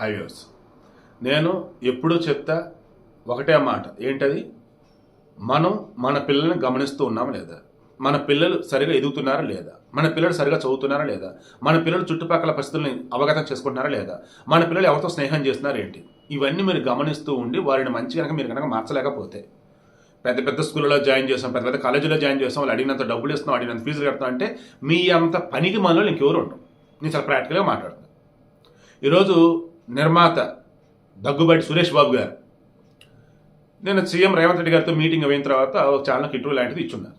Highways. నేను ఎప్పుడూ చెప్తా ఒకటే మాట. ఏంటది? మనం మన పిల్లల్ని గమనిస్తూ ఉన్నామా లేదా? మన పిల్లలు సరిగా ఎదుగుతున్నారా లేదా? మన పిల్లలు సరిగా చదువుతున్నారా లేదా? మన పిల్లలు చుట్టుపక్కల పరిస్థితుల్ని అవగతం చేసుకుంటున్నారా లేదా? మన పిల్లలు ఎవరితో స్నేహం చేస్తున్నారు ఏంటి? ఇవన్నీ మీరు గమనిస్తూ ఉండి వారిని మంచి కనుక మీరు కనుక మార్చలేకపోతే పెద్ద పెద్ద స్కూల్లో జాయిన్ చేస్తాం పెద్ద పెద్ద కాలేజీలో జాయిన్ చేస్తాం వాళ్ళు అడిగినంత డబ్బులు ఇస్తున్నాం అడిగినంత ఫీజులు కడతాం అంటే మీ అంత పనికి మనలో ఇంకెవరు ఉండవు నేను చాలా ప్రాక్టికల్గా మాట్లాడుతున్నాను ఈరోజు నిర్మాత దగ్గుబాటి సురేష్ బాబు గారు. నేను సీఎం రేవంత్ రెడ్డి గారితో మీటింగ్ అయిన తర్వాత ఒక ఛానల్కి ఇంటర్వ్యూ లాంటిది ఇచ్చున్నారు.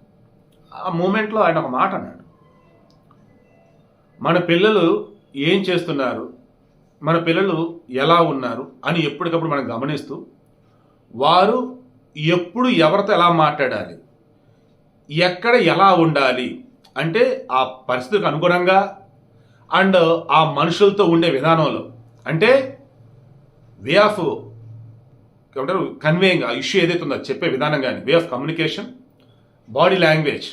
ఆ మూమెంట్లో ఆయన ఒక మాట అన్నాడు. మన పిల్లలు ఏం చేస్తున్నారు? మన పిల్లలు ఎలా ఉన్నారు? అని ఎప్పటికప్పుడు మనం గమనిస్తూ వారు ఎప్పుడు ఎవరితో ఎలా మాట్లాడాలి? ఎక్కడ ఎలా ఉండాలి? అంటే ఆ పరిస్థితికి అనుగుణంగా అండ్ ఆ మనుషులతో ఉండే విధానంలో అంటే వే ఆఫ్ ఏమంటారు కన్వేయింగ్ ఆ ఇష్యూ ఏదైతే ఉందో చెప్పే విధానం కానీ way of communication body language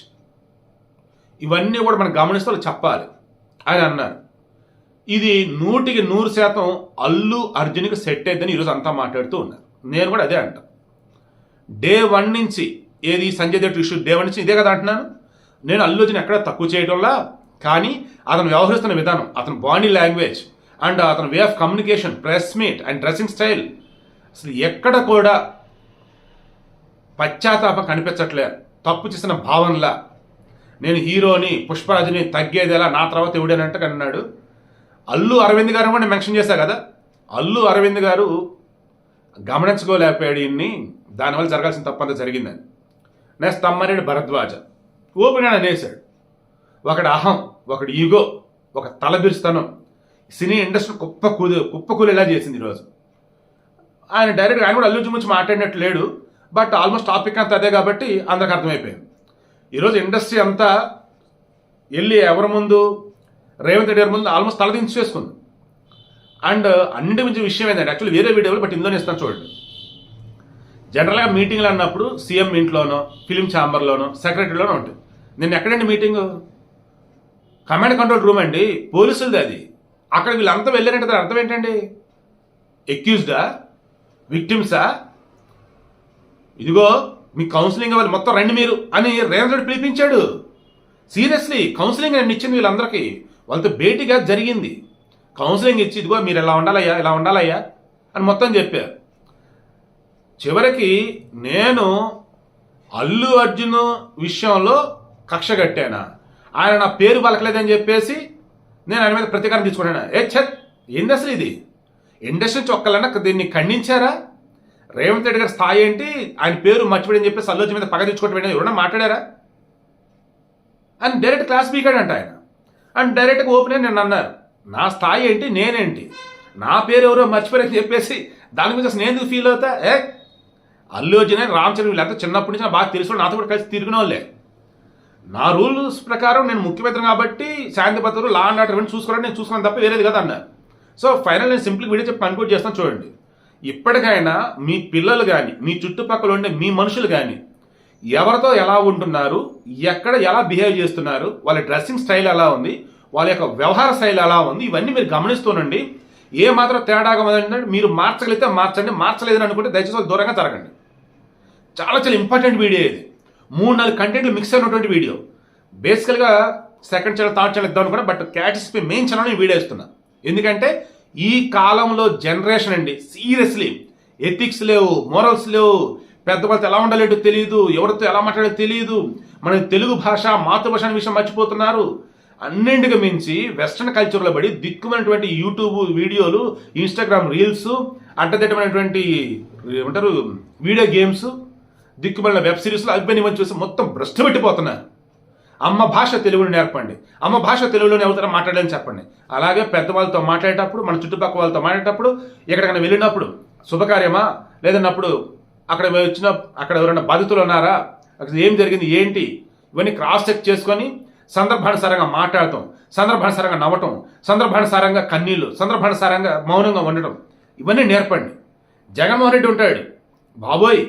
ఇవన్నీ కూడా మనం గమనిస్తే వాళ్ళు చెప్పాలి. ఆయన అన్నారు ఇది నూటికి నూరు శాతం అల్లు అర్జున్కి సెట్ అయిద్దని ఈరోజు అంతా మాట్లాడుతూ ఉన్నారు. నేను కూడా అదే అంటాను డే వన్ నుంచి ఏది Sanjay that issue day one నుంచి ఇదే కదా అంటున్నాను. నేను అల్లు అర్జున్ ఎక్కడ తక్కువ చేయడంలా కానీ అతను వ్యవహరిస్తున్న విధానం అతను బాడీ లాంగ్వేజ్ అండ్ అతని way of communication press meet and dressing style అసలు ఎక్కడ కూడా పశ్చాత్తాపం కనిపించట్లే. తప్పు చేసిన భావనలా. నేను హీరోని పుష్పరాజుని తగ్గేదేలా నా తర్వాత ఎవడేనంటే అన్నాడు. అల్లు అరవింద్ గారు కూడా మెన్షన్ చేశా కదా. అల్లు అరవింద్ గారు గమనించుకోలేకపోయాడు ఇన్ని దానివల్ల జరగాల్సిన తప్పంతా జరిగిందని నెక్స్ట్ తమ్మరెడ్డి భరద్వాజ. ఓపెన్ అనేసాడు ఒకటి అహం ఒకటి ఈగో ఒక తలబిరుస్తనం. సినీ ఇండస్ట్రీ కుప్ప కూలి కుప్ప కూలేలా చేసింది ఈరోజు. ఆయన డైరెక్ట్ ఆయన కూడా అల్లు గురించి మాట్లాడినట్టు లేడు బట్ ఆల్మోస్ట్ టాపిక్ అంతా అదే కాబట్టి అందరికి అర్థమైపోయింది. ఈరోజు ఇండస్ట్రీ అంతా వెళ్ళి ఎవరి ముందు రేవంత్ రెడ్డి గారి ముందు ఆల్మోస్ట్ తలదించి చేసుకుంది అండ్ అన్నిటి మించి విషయం ఏంటంటే యాక్చువల్లీ వేరే వీడియోలు బట్ ఇందులోనే ఇస్తాను చూడండి. జనరల్గా మీటింగ్లు అన్నప్పుడు సీఎం ఇంట్లోనో ఫిలిం ఛాంబర్లోనో సెక్రటరీలోనో ఉంటుంది నిన్న ఎక్కడండి మీటింగ్ కమాండ్ కంట్రోల్ రూమ్ అండి. పోలీసులది అది. అక్కడ వీళ్ళంతా వెళ్ళారంటే దాని అర్థం ఏంటండి? ఎక్యూజ్డా విక్టిమ్సా ఇదిగో మీ కౌన్సిలింగ్ అవ్వాలి మొత్తం రండి మీరు అని రేవంత్ రెడ్డి పిలిపించాడు. సీరియస్లీ కౌన్సిలింగ్ అని ఇచ్చింది వీళ్ళందరికీ. వాళ్ళతో భేటీగా జరిగింది. కౌన్సిలింగ్ ఇచ్చి ఇదిగో మీరు ఎలా ఉండాలయ్యా ఇలా ఉండాలయ్యా అని మొత్తం చెప్పారు. చివరికి నేను అల్లు అర్జున్ విషయంలో కక్ష కట్టానా? ఆయన నా పేరు పలకలేదని చెప్పేసి నేను ఆయన మీద ప్రతీకారం తీసుకున్నాను ఏ ఛత్! ఏంది అసలు ఇది. ఇండస్ట్రీ నుంచి ఒక్కలన్నా దీన్ని ఖండించారా? రేవంత్ రెడ్డి గారి స్థాయి ఏంటి? ఆయన పేరు మర్చిపోయని చెప్పి అల్లు మీద పగ తెచ్చుకోవడం ఎవరన్నా మాట్లాడారా? అని డైరెక్ట్ క్లాస్ పీకాడంట ఆయన. అండ్ డైరెక్ట్గా ఓపెన్ నేను అన్నారు. నా స్థాయి ఏంటి? నేనేంటి? నా పేరు ఎవరో మర్చిపోయారని చెప్పేసి దాని మీద నేను ఎందుకు ఫీల్ అవుతా? ఏ? అల్లు అర్జున్ రామ్ చరణ్ వీళ్ళంతా చిన్నప్పటి నుంచి నాకు బాగా తెలుసు నాతో కూడా కలిసి తిరిగిన వాళ్ళే నా రూల్స్ ప్రకారం నేను ముఖ్యమంత్రి కాబట్టి శాంతి భద్రతలు లా అండ్ ఆర్డర్ ఇవన్నీ చూసుకోవాలని నేను చూసుకున్నాను తప్ప వేరేది కదా అన్నారు సో ఫైనల్ నేను సింపుల్ వీడియో చెప్పి కన్క్లూడ్ చేస్తాను చూడండి. ఇప్పటికైనా మీ పిల్లలు కానీ మీ చుట్టుపక్కల ఉండే మీ మనుషులు కానీ ఎవరితో ఎలా ఉంటున్నారు ఎక్కడ ఎలా బిహేవ్ చేస్తున్నారు వాళ్ళ డ్రెస్సింగ్ స్టైల్ ఎలా ఉంది వాళ్ళ యొక్క వ్యవహార శైలి ఎలా ఉంది ఇవన్నీ మీరు గమనిస్తూనండి. ఏ మాత్రం తేడాగా ఉందంటే మీరు మార్చగలిగితే మార్చండి మార్చలేదని అనుకుంటే దయచేసి దూరంగా జరగండి. చాలా చాలా ఇంపార్టెంట్ వీడియో ఇది. మూడు నాలుగు కంటెంట్లు మిక్స్ అయినటువంటి వీడియో బేసికల్గా సెకండ్ ఛానల్ థర్డ్ ఛానల్ ఇద్దాం అనుకున్నా బట్ క్యాటిస్పై మెయిన్ ఛానల్ వీడియో ఇస్తున్నా. ఎందుకంటే ఈ కాలంలో జనరేషన్ అండి సీరియస్లీ ఎథిక్స్ లేవు మోరల్స్ లేవు పెద్దవాళ్ళతో ఎలా ఉండాలేటో తెలియదు ఎవరితో ఎలా మాట్లాడో తెలియదు మన తెలుగు భాష మాతృభాష అనే విషయం మర్చిపోతున్నారు. అన్నింటికి మించి వెస్ట్రన్ కల్చర్లో పడి దిక్కుమైనటువంటి యూట్యూబ్ వీడియోలు ఇన్స్టాగ్రామ్ రీల్స్ అడ్డదిట్టమైనటువంటి ఏమంటారు వీడియో గేమ్స్ దిక్కుమలిన వెబ్ సిరీస్లో అభిమాని చూసి మొత్తం భ్రష్టు పెట్టిపోతున్నారు అమ్మ భాష తెలుగుని నేర్పండి. అమ్మ భాష తెలుగులోనే ఎవరితో మాట్లాడాలని చెప్పండి. అలాగే పెద్దవాళ్ళతో మాట్లాడేటప్పుడు మన చుట్టుపక్కల వాళ్ళతో మాట్లాడేటప్పుడు ఎక్కడికైనా వెళ్ళినప్పుడు శుభకార్యమా? లేదన్నప్పుడు అక్కడ వచ్చిన అక్కడ ఎవరైనా బాధితులు ఉన్నారా? అక్కడ ఏం జరిగింది? ఏంటి? ఇవన్నీ క్రాస్ చెక్ చేసుకొని సందర్భానుసారంగా మాట్లాడటం సందర్భానుసారంగా నవ్వటం సందర్భానుసారంగా కన్నీళ్ళు సందర్భానుసారంగా మౌనంగా ఉండటం ఇవన్నీ నేర్పండి. జగన్మోహన్ రెడ్డి ఉంటాడు. బాబోయ్!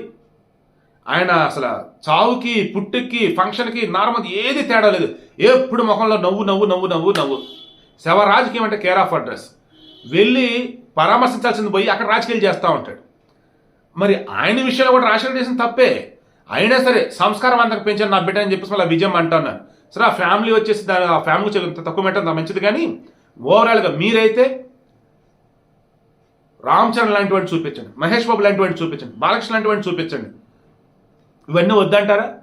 ఆయన అసలు చావుకి పుట్టుకి ఫంక్షన్కి నార్మల్ ఏది తేడా లేదు. ఎప్పుడు ముఖంలో నవ్వు నవ్వు నవ్వు నవ్వు నవ్వు. శవ రాజకీయం అంటే కేర్ ఆఫ్ అడ్రస్. వెళ్ళి పరామర్శించాల్సింది పోయి అక్కడ రాజకీయాలు చేస్తూ ఉంటాడు. మరి ఆయన విషయంలో కూడా రాజకీయాలు చేసిన తప్పే. అయినా సరే సంస్కారం అంతకు పెంచాను నా బిడ్డ అని చెప్పేసి మళ్ళీ విజయం అంటున్నాను సరే ఆ ఫ్యామిలీ వచ్చేసి దాని ఆ ఫ్యామిలీ కొంచెం తక్కువ పెట్టడం మంచిది కానీ ఓవరాల్గా మీరైతే రామ్ చరణ్ లాంటి వాడిని చూపించండి. మహేష్ బాబు లాంటి వాడిని చూపించండి. బాలకృష్ణ లాంటి వాడిని చూపించండి. ఇవన్నీ వద్దంటారా?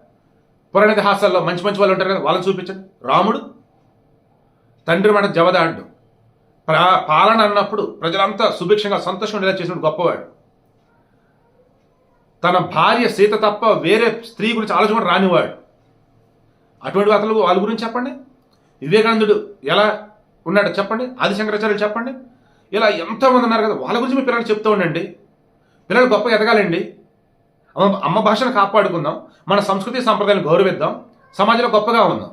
పురాణిక హాసాల్లో మంచి మంచి వాళ్ళు ఉంటారు కదా వాళ్ళని చూపించండి. రాముడు తండ్రి మాట జవదాడు పాలన అన్నప్పుడు ప్రజలంతా సుభిక్షంగా సంతోషం ఉండేలా చేసిన గొప్పవాడు. తన భార్య సీత తప్ప వేరే స్త్రీ గురించి ఆలోచన రానివాడు. అటువంటి అతలు వాళ్ళ గురించి చెప్పండి. వివేకానందుడు ఎలా ఉన్నాడు చెప్పండి. ఆదిశంకరాచార్యులు చెప్పండి. ఇలా ఎంతోమంది ఉన్నారు కదా వాళ్ళ గురించి మీ పిల్లలు చెప్తూ ఉండండి. పిల్లలు గొప్ప ఎదగాలండి. అమ్మ భాషను కాపాడుకుందాం. మన సంస్కృతి సంప్రదాయాలను గౌరవిద్దాం. సమాజంలో గొప్పగా ఉందాం.